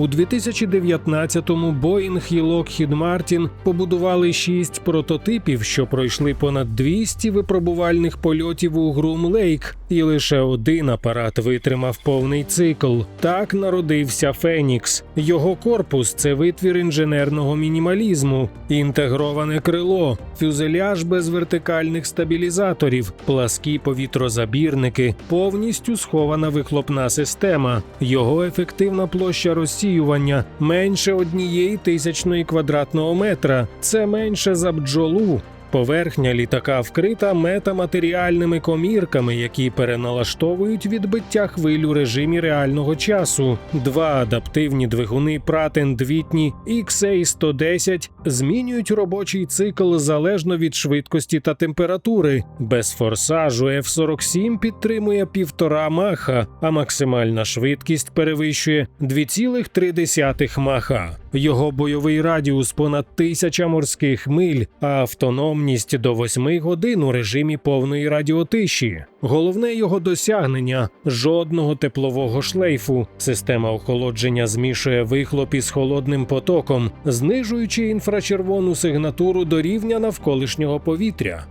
У 2019-му Boeing і Lockheed Martin побудували шість прототипів, що пройшли понад 200 випробувальних польотів у Грум Лейк, і лише один апарат витримав повний цикл. Так народився Фенікс. Його корпус це витвір інженерного мінімалізму, інтегроване крило, фюзеляж без вертикальних стабілізаторів, пласкі повітрозабірники, повністю схована вихлопна система. Його ефективна площа розсіювання менше однієї тисячної квадратного метра. Це менше за бджолу. Поверхня літака вкрита метаматеріальними комірками, які переналаштовують відбиття хвиль у режимі реального часу. Два адаптивні двигуни Pratt Whitney XA110 змінюють робочий цикл залежно від швидкості та температури. Без форсажу F-47 підтримує півтора маха, а максимальна швидкість перевищує 2,3 маха. Його бойовий радіус понад тисяча морських миль, а автономність до 8 годин у режимі повної радіотиші. Головне його досягнення жодного теплового шлейфу. Система охолодження змішує вихлоп із холодним потоком, знижуючи інфрачервону сигнатуру до рівня навколишнього повітря.